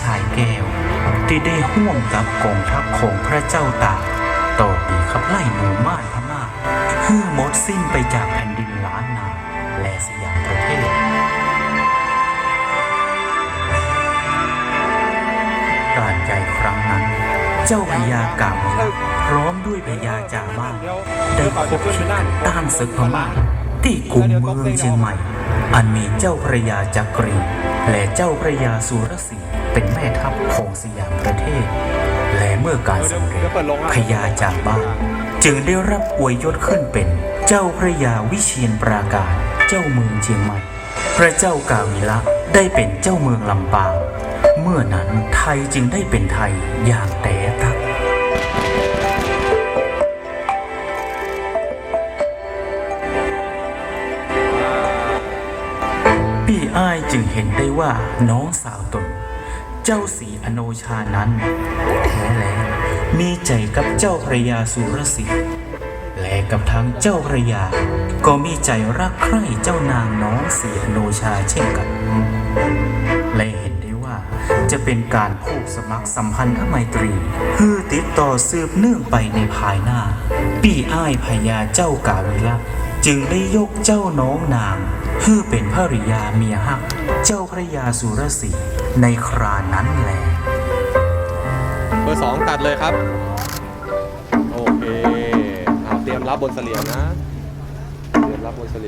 ชายแก้ว ที่ได้ห่วมกับกองทัพของพระเจ้าตากต่อปีขับไล่หมู่ม่านพม่าฮือหมดสิ้นไปจากแผ่นดินล้านนาและสยามประเทศ การใหญ่ครั้งนั้น เจ้าพญากามิละพร้อมด้วยพญาจามาได้คบคิดกันต้านศึกพม่าที่กรุงเมืองเชียงใหม่ อันมีเจ้าพระยาจักรี และเจ้าพระยาสุรศรีเป็นแม่ทัพของสยามประเทศ และเมื่อการสำเร็จพญาจามาจึงได้รับอวยยศขึ้นเป็นเจ้าพระยาวิเชียนปราการ เจ้าเมืองเชียงใหม่ พระเจ้ากาวิละได้เป็นเจ้าเมืองลำปาง เมื่อนั้นไทยจึงได้เป็นไทยอย่างแต่ทัก พี่อ้ายจึงเห็นได้ว่าน้องสาวตน เจ้าสีอโนชานั้นแท้แล้วมีใจกับเจ้าพระยาสุรศรีและกับทั้งเจ้าพระยา ก็มีใจรักใคร่เจ้านางน้องสีอโนชาเช่นกันและเห็นได้ว่าจะเป็นการผูกสมัครสัมพันธไมตรีพื่อติดต่อสืบเนื่องไปในภายหน้า ปี่อ้ายพญาเจ้ากาวิละจึงได้ยกเจ้าน้องนาง เพื่อเป็นภริยาเมียฮัก เจ้าพระยาสุรศรีในครานั้นแหละเบอร์สองตัดเลยครับ โอเคเอาเตรียมรับบนเสลียงนะ เตรียมรับบนเสลียง